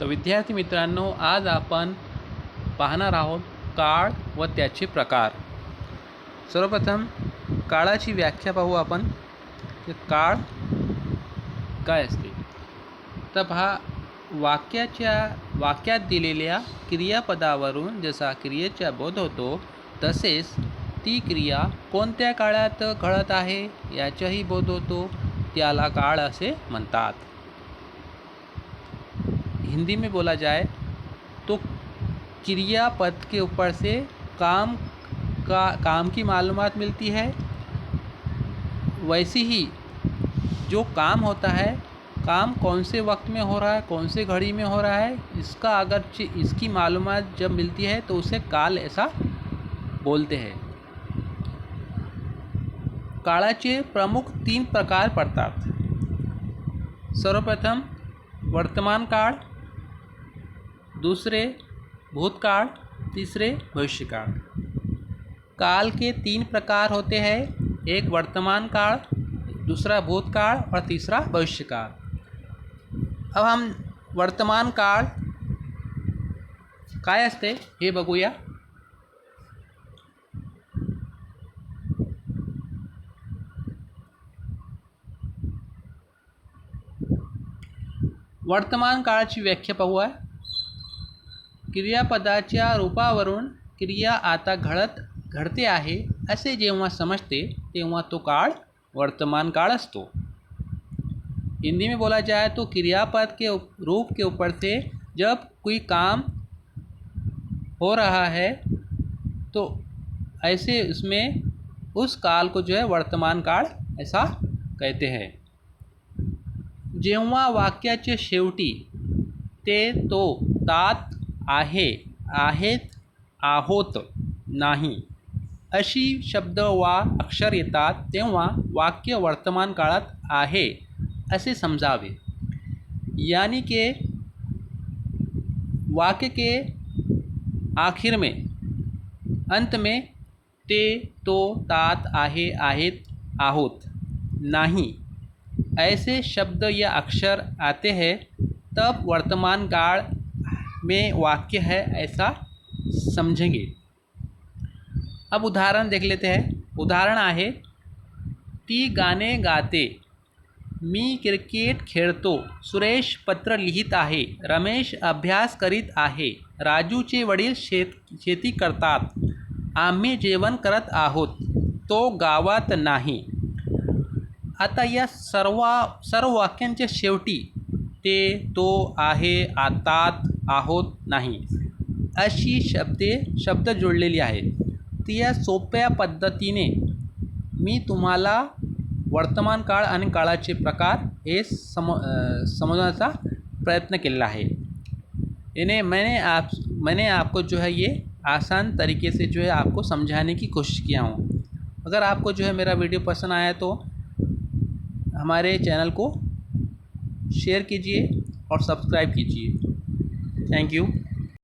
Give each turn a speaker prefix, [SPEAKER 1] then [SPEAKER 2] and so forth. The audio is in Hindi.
[SPEAKER 1] तर विद्यार्थी मित्रांनो आज आपण पाहणार आहोत काळ व त्याचे प्रकार. सर्वप्रथम काळाची व्याख्या पाहू आपण काळ काय असते. तर पहा वाक्याच्या वाक्यात दिलेल्या क्रियापदावरून जसा क्रियेचा बोध होतो तसेच ती क्रिया कोणत्या काळात घडत आहे याचाही बोध होतो त्याला काळ असे म्हणतात. हिंदी में बोला जाए तो क्रियापद के ऊपर से काम का, काम की मालूम मिलती है। वैसे ही जो काम होता है, काम कौन से वक्त में हो रहा है, कौन से घड़ी में हो रहा है, इसका अगर इसकी मालूमात जब मिलती है तो उसे काल ऐसा बोलते हैं। काळाचे प्रमुख तीन प्रकार पडतात। सर्वप्रथम वर्तमान काळ दूसरे भूतकाल, तीसरे भविष्यकाल। काल के तीन प्रकार होते हैं, एक वर्तमान काल, दूसरा भूतकाल और तीसरा भविष्यकाल। अब हम वर्तमान काळ काय असते हे बघूया वर्तमान काळाची व्याख्या पाहूया क्रियापदाच्या रूपावरून क्रिया आता घडत, घडते आहे, असे जेव्हा समजते, तेव्हा तो काळ, वर्तमान काळ असतो. हिंदी में बोला जाए तो क्रियापद के रूप के ऊपर से जब कोई काम हो रहा है तो ऐसे उसमें उस काल को जो है वर्तमान काळ ऐसा कहते हैं। जेव्हा वाक्याचे शेवटी ते तो तात आहे, आहेत, आहोत नाही. अशी शब्द वा अक्षर येतात तेव्हा वाक्य वर्तमान काळात आहे, असे समजावे. यानी के, वाक्य के आखिर में, अंत में, ते तो तात, आहे, आहेत, आहोत नहीं. ऐसे शब्द या अक्षर आते हैं, तब वर्तमान काल में वाक्य है ऐसा समझेंगे। अब उदाहरण देख लेते हैं। उदाहरण आहे, ती गाणे गाते, मी क्रिकेट खेळतो, सुरेश पत्र लिहित आहे, रमेश अभ्यास करीत आहे, राजूचे वडील शेत, शेती करतात, आम्ही जेवण करत आहोत तो गावात नाही. आता या सर्व सर्व वाक्यांच्या शेवटी ते तो आहे, आतात आहोत नाही. अशी शब्दे, शब्द जोडलेली आहेत. ती या सोप्या पद्धतीने मी तुम्हाला वर्तमान काळ आणि काळाचे प्रकार हे सम समजण्याचा प्रयत्न केलेला है इन्हें मैंने आप, मैंने आपको जो है ये आसान तरीके से जो है आपको समझाने की कोशिश किया हूँ। अगर आपको जो है मेरा वीडियो पसंद आया तो हमारे चैनल को शेयर कीजिए और सब्सक्राइब कीजिए। Thank you